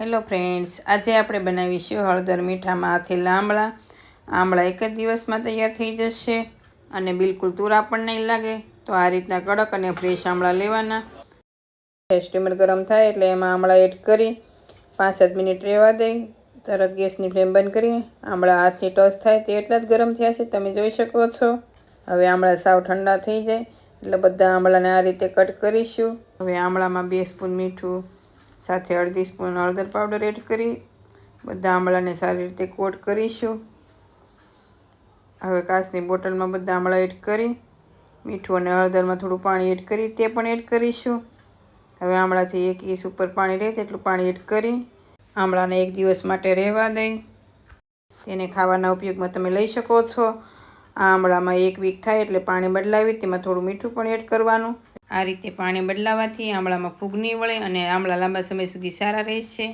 Hello friends, આજે આપણે બનાવીશું હળદર મીઠામાં આથેલા આમળા આમળા એક જ દિવસમાં તૈયાર થઈ જશે અને બિલકુલ તુરા પણ નહીં લાગે. તો આ રીતના કડક અને ફ્રેશ આમળા લેવાના. સ્ટીમર ગરમ થાય એટલે એમાં આમળા એડ કરી પાંચ સાત મિનિટ રહેવા દઈ. તરત ગેસની ફ્લેમ બંધ કરી. આમળા હાથથી ટોસ થાય તે એટલા જ ગરમ થયા છે, તમે જોઈ શકો છો. હવે આમળા સાવ ઠંડા થઈ જાય એટલે બધા આમળાને આ રીતે કટ કરીશું. હવે આમળામાં બે સ્પૂન મીઠું સાથે અડધી સ્પૂન હળદર પાવડર એડ કરી બધા આમળાને સારી રીતે કોટ કરીશું. હવે કાચની બોટલમાં બધા આમળા એડ કરી, મીઠું અને હળદરમાં થોડું પાણી એડ કરી, તે પણ એડ કરીશું. હવે આમળાથી એક ઈસ ઉપર પાણી રહે તેટલું પાણી એડ કરી, આમળાને એક દિવસ માટે રહેવા દઈ. તેને ખાવાના ઉપયોગમાં તમે લઈ શકો છો. આ આમળામાં એક વીક થાય એટલે પાણી બદલાવી, તેમાં થોડું મીઠું પણ એડ કરવાનું. આ રીતે પાણી બદલાવાથી આમળામાં ફૂગ નહીં વળે અને આમળા લાંબા સમય સુધી સારા રહેશે.